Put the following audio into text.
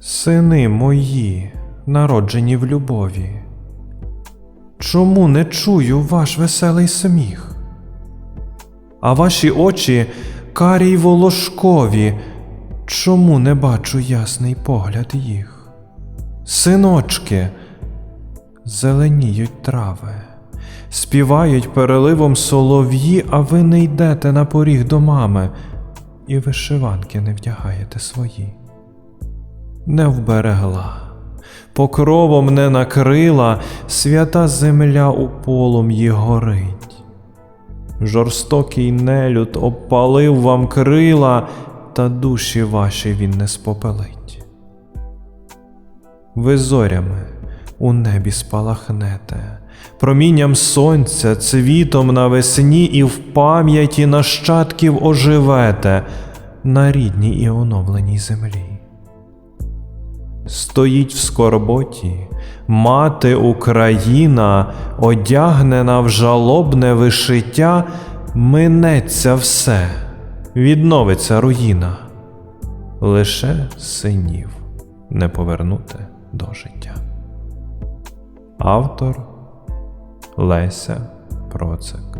Сини мої, народжені в любові, чому не чую ваш веселий сміх? А ваші очі карі й волошкові, чому не бачу ясний погляд їх? Синочки, зеленіють трави, співають переливом солов'ї, а ви не йдете на поріг до мами, і вишиванки не вдягаєте свої. Не вберегла, покровом не накрила, свята земля у полум'ї горить. Жорстокий нелюд обпалив вам крила, та душі ваші він не спопелить. Ви зорями у небі спалахнете, промінням сонця, цвітом навесні і в пам'яті нащадків оживете на рідній і оновленій землі. Стоїть в скорботі, мати Україна, одягнена в жалобне вишиття, минеться все, відновиться руїна, лише синів не повернути до життя. Автор Леся Процик